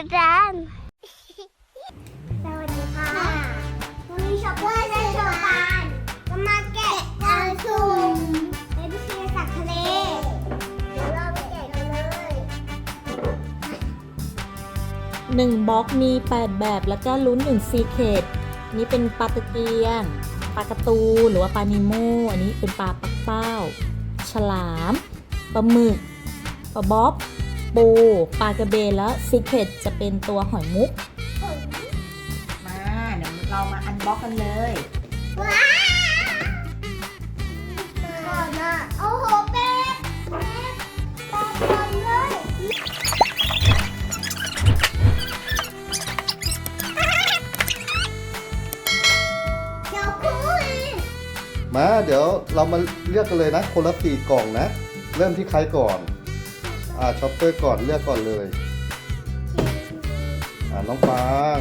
กับจานสวัสดีค่ะวันนี้ช็อปเปอร์จะโชว์การจะมาแกะกระสุนในพิธีสัตว์ทะเล เดี๋ยวเราไปแกะกันเลยหนึ่งบล็อกมีแปดแบบแล้วก็ลุ้นหนึ่งซีเคดนี่เป็นปลาตะเกียนปลากระตูหรือว่าปลานิโมอันนี้เป็นปลาปักเป้า ฉลามปลาหมึกปลาบ๊อบ ปูปลากระเบนแล้วซีเคดจะเป็นตัวหอยมุก มาเดี๋ยวเรามาอันบ็อกกันเลย ว้าวก่อนนะโอ้โหเป็ดเป็ดปอมอนเลยเดี๋ยวคุยมาเดี๋ยวเรามาเลือกกันเลยนะ คนละสี่กล่องนะ เริ่มที่ใครก่อน อ่าช็อปเปอร์ก่อนเลือกก่อนเลย อ่าน้องฟาง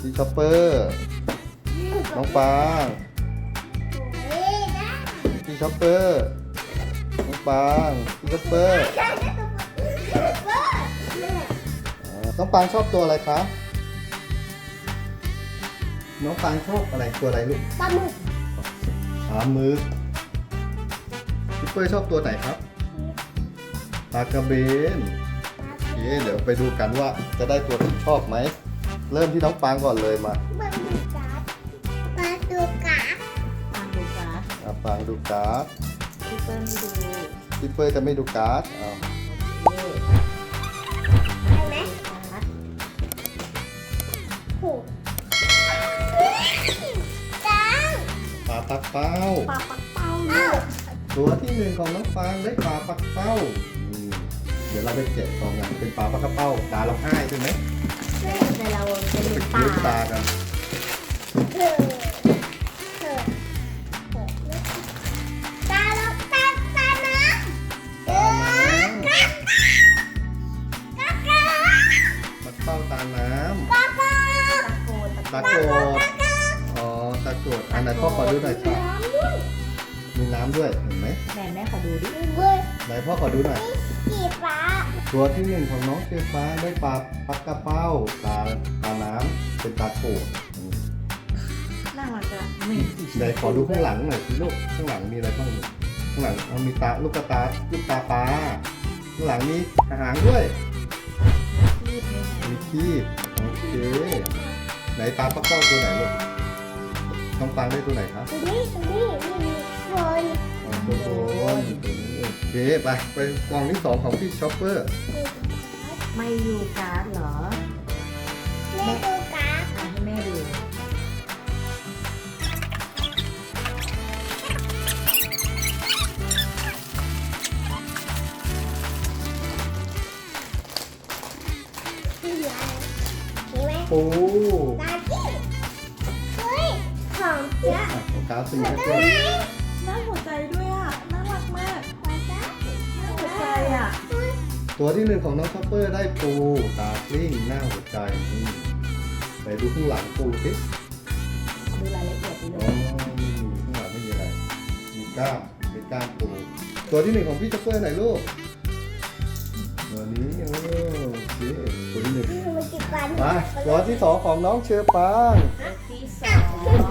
พี่ช็อปเปอร์ น้องฟางเฮ้ยได้พี่ช็อปเปอร์ น้องฟางพี่ช็อปเปอร์ได้ได้ตัวเบอร์เนี่ยอ่าน้องฟางชอบตัวอะไรคะ น้องฟางชอบอะไรตัวอะไรลูกปลาหมึกปลาหมึกพี่เปอร์ชอบตัวไหนครับ ปลากระเบนโอเคเดี๋ยวไปดูกันว่าจะได้ตัวที่ชอบไหม เริ่มที่น้องปางก่อนเลยมาปลาดูการ์ดปลาดูการ์ดตามดูการ์ดอะปางดูการ์ดพี่เปิ้ลดูพี่เปอร์จะไม่ดูการ์ดอ้าวเย่เห็นไหมการ์ดโหจังปลาปักเป้า ปลาปักเป้าอ้าว ตัวที่หนึ่งของน้องปางได้ปลาปักเป้าอืม เดี๋ยวเราไปแกะกล่องกันเป็นปลาปักเป้าตาเราให้ใช่ไหมในเราจะไปเป็นคิ้วตาตากันเถอะเถอะเถอะตาเราตาตานะเออกักกักกักปักเป้าตาน้กักกักตะโกนตะำตาโกโกนดอ๋อตาโกดอันไหนพ่อขอดูหน่อยครับน้ำด้วยมีน้ำด้วยเห็นไหมแม่แม่ขอดูดิเว้ยไหนพ่อขอดูหน่อยสี ฟ้า ตัวที่หนึ่งของน้องเชียฟ้าได้ปลาปักกระเป้าตาตาน้ำเป็นตาโขดน่ารักอะไม่ไหนขอดูข้างหลังหน่อยสิลูกข้างหลังมีอะไรบ้างลูกข้างหลังเอามีตาลูกกระตาลูกตาปลาข้างหลังมีหางด้วยรีบเลยมีคีบโอเคไหนปลาปักเป้าตัวไหนลูกน้องปังได้ตัวไหนครับตรงนี้ตรงนี้นี่ คนอ๋อตัวโบนตัวนี้โอเคไปไปกล่องที่สองของพี่ช็อปเปอร์ไม่ดูการ์ดเหรอแม่ดูการ์ดอะให้แม่ดูสีอะไรเห็นไหมโอ้ตาที่เฮ้ย ของเยอะ อะของกราฟสีเหมือนก็ตัวเป็นไหน ตัวที่หนึ่งของน้องช็อปเปอร์ได้ปูตากลิ้งหน้าหัวใจนี่ไปดูข้างหลังปูสิดูรายละเอียดดีเลอ๋อยไม่มีข้างหลังไม่มีอะไร มีกล้ามเป็นกล้ามปู ตัวที่หนึ่งของพี่ช็อปเปอร์ไหนลูก ตัวนี้โอ้โอเคตัวที่หนึ่งนี่มันจิบฟันมาตัวที่สองของน้องเชอปางที่สอ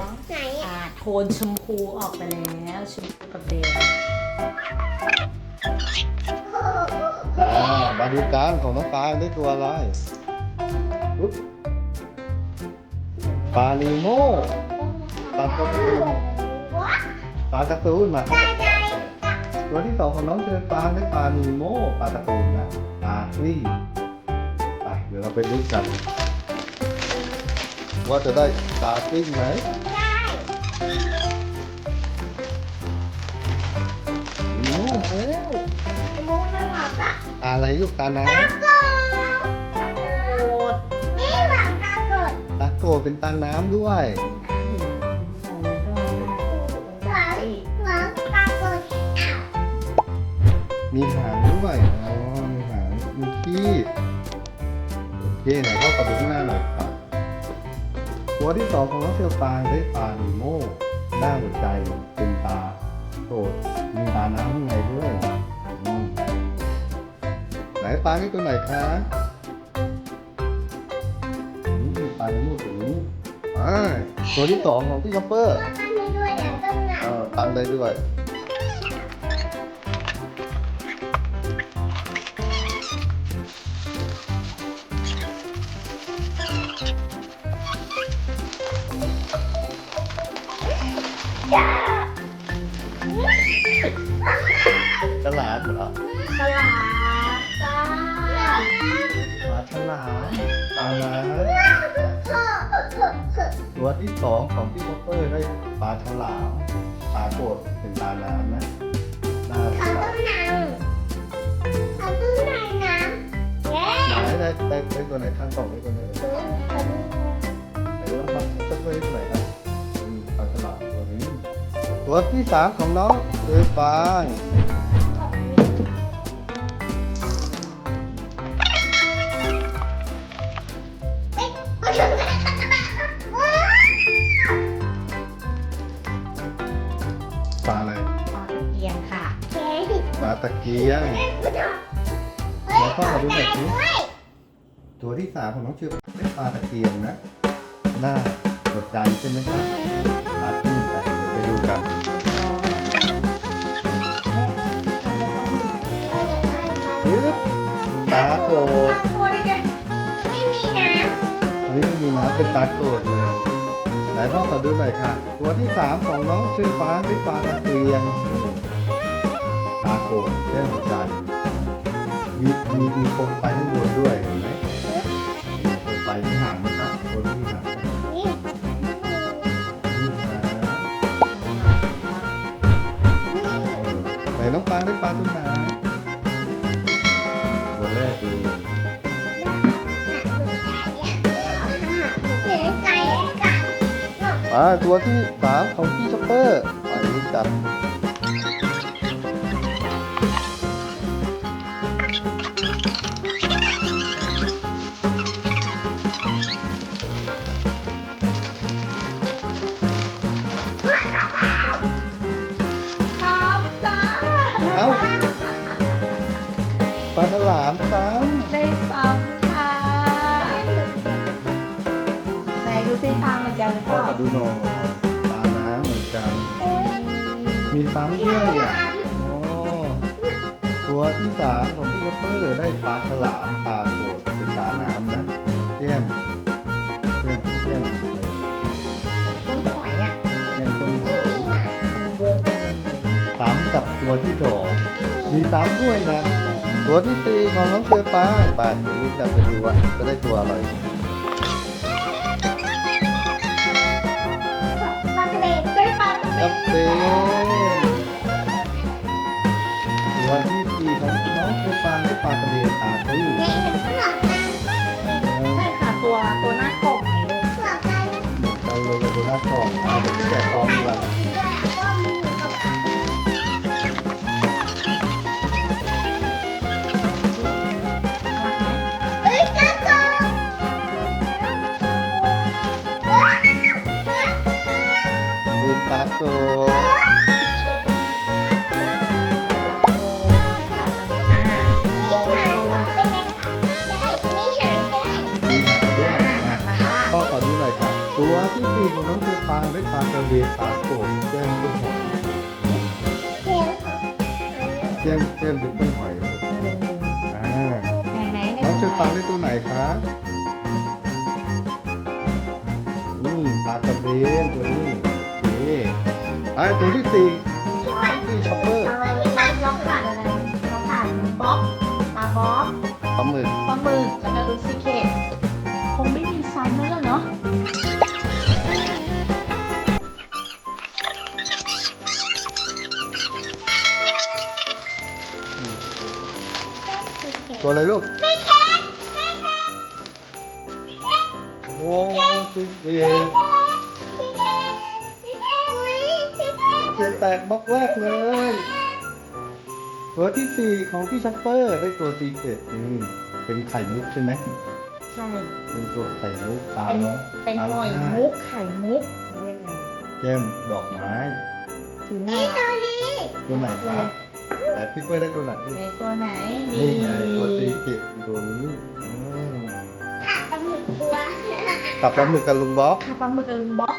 งไหนอะอ่าโทนชมพูออกไปแล้ว ชมพูกับแดง ดูการของน้องปาได้ตัวอะไรปลานีโม่ปลาการ์ตูนปลาการ์ตูนมาตัวที่สองของน้องเชอปลาได้ปลานีโม่ปลาการ์ตูนนะปลาลี่ไปเดี๋ยวเราไปดูกัน ว่าจะได้ปลาคลี่ไหม กอะอะไรลูกตาน้ตาโกดโคตรนี่หลังตาโกดำตาโกเป็นตาน้ำด้วยหลังหลังตาโกดมีหางด้วยอ๋อมีหางมีขี้โอเคไหนพ่อขอดูข้างหน้าหน่อยครับตัวที่สองของน้องเชอปางได้ปลานีโม่หน้าหัวใจเป็นตาโกดมีตาน้ำข้างในด้วย อืมไหนปลาให้ตัวไหนคะปลาในมูดตัวนี้อ่าตัวที่สองของพี่คัพเปอร์อันนี้ด้วยอย่างต้นหนาวเออตั้งได้ด้วยฉลามเหรอฉลา มจ้าปลาฉลามปลาน้ำตัวที่สองของพี่คัพเปอร์ได้ปลาฉลามปลาโกดเป็นปลาน้ำนะน่าเขารัต้กนหนาวเขาต้นไหนน้ำเย้ไหนได้ได้ได้ตัวไหนข้างกล่องได้ตัวไหนไหนว่าปลาจะไปตัวไหนครับอืมปลาฉลามตัวนี้ตัวที่สามของน้องคือปลา ปลาตะเกียงแล้วก็มาดูหน่อยสิตัวที่สามของน้องชื่อได้ปลาตะเกียงนะหน้าสดใจใช่ไหมครับปลาที่ไปเดี๋ยวไปดูกันปึ๊บปลาโกรธตัวนี้ไงไม่มีน้ำอันนี้ไม่มีน้ำเป็นปลาโกรธเลยไหนพ่อขอดูหน่อยค่ะ ตัวที่สามของน้องชื่อฟ้าได้ปลาตะเกียง ปลาโกรธแก้วหัวใจมีมีมีโคมไฟข้างบนด้วยเห็นไหมมีโคมไฟที่ห่างนะครับคนที่ห่างนี่ไหนน้องปลาได้ปลาตัวไหนตัวแรกดูเสียใจกันอ่าตัวที่สามของพี่ช็อปเปอร์ไปรู้จักเขอดูหน่อยปลาน้ำเหมือนกัน มีซ้ำด้วยอะโอ้ตัวที่สามของพี่ช็อเปอร์ได้ปลาฉลามปลาโกดเป็นปลาน้ำนะเยี่ยมเยี่ยมเยี่ยมต้นหอยอะเยี่ยมต้นหอมสามกับตัวที่สองมีสามด้วยนะตัวที่สี่ของน้องเสือฟ้าป่านนี้จะไปดูว่าจะได้ตัวอะไร ครับเต้ตัวที่สี่ของน้องเสือฟ้าได้ปลาทะเลตาตื้อเด็กเสือกใช่ค่ะตัวตัวหน้ากบไงลูกเสือกกันเราเลยไปดูหน้ากล่องอ่าเดี๋ยวพี่แกะกล่องดีกว่าก็มี ที่สี่ของน้องเสือฟ้าได้ปลากระเบนปลาโกดแก้มด้วยหอยแก้มแก้มเป็นต้นหอยเลยอ่าไหนไหนน้องเชือฟ้าได้ตัวไหนครับนี่ปลากระเบนตัวนี้นี่ไอ้ตัวที่สี่ที่ช็อปเปอร์ล็อกผ่านอะไรล็อกผ่านบ๊อบปลาบ๊อบปลาหมึกปลาหมึกแล้วก็ลูซิเคตคงไม่มีซ้ำแล้วล่ะเนาะ ตัวอะไรลูกโอ้ตัวเองเสียแตกบล็อกแรกเลย ตัวที่สี่ของพี่ชัปเปอร์ได้ตัวซีเกตนี่เป็นไข่มุกใช่ไหมใช่เป็นตัวไข่มุกตาเป็นเนาะเป็นหอยมุกไข่มุกเรียกไงแก้มดอกไม้ถือหน้าตัวไหนครับ แต่พี่เป้ยได้ตัวไหนในตัวไหนนี่ไงตัวซีเกตตัวนี้อืมปลาหมึกตัวกลับปลาหมึกกับลุงบ๊อบค่ะปลาหมึกกับลุงบ๊อบ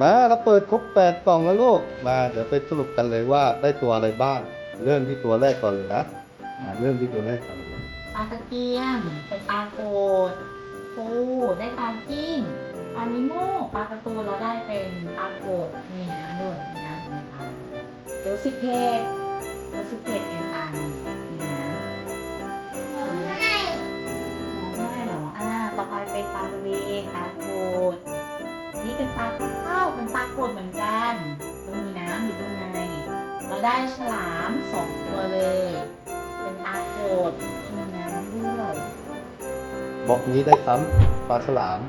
มาเราเปิดครบแปดกล่องแล้วลูก มาเดี๋ยวไปสรุปกันเลยว่าได้ตัวอะไรบ้าง เริ่มที่ตัวแรกก่อนเลยนะอ่าเริ่มที่ตัวแรกก่อนเลยปลาตะเกียงปลาโกดปูได้ปลากิ้งปลานิโมปลากระตูนเราได้เป็นปลาโกดนี่นะด้วยนะ เดี๋ยวสิเพจเดี๋ยวสิเพจเป็นปลานี่นะให้มองได้เหรออ่าต่อไปเป็นปลาทะเลปลาโกดนี่เป็นปลาข้าวเป็นปลาโกดเหมือนกันต้องมีน้ำอยู่ข้างในเราได้ฉลามสองตัวเลย เป็นปลาโกดมีน้ำด้วยบล็อกนี้ได้ซ้ำปลาฉลาม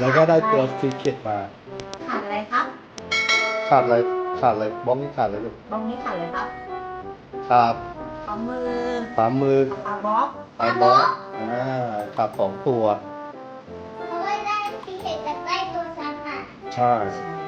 แล้วก็ได้ตัวซีเกตมาขาดอะไรครับขาดอะไร ขาดอะไรบล็อกนี้ขาดอะไรลูกบ้องนี้ขาดอะไรครับขาดปลามือสามมือปลาบ๊อบขาดบล็อกอ่าขาดสองตัว เพราะว่าได้ที่เห็นจากใต้ตัวฉันอะ ใช่ใช่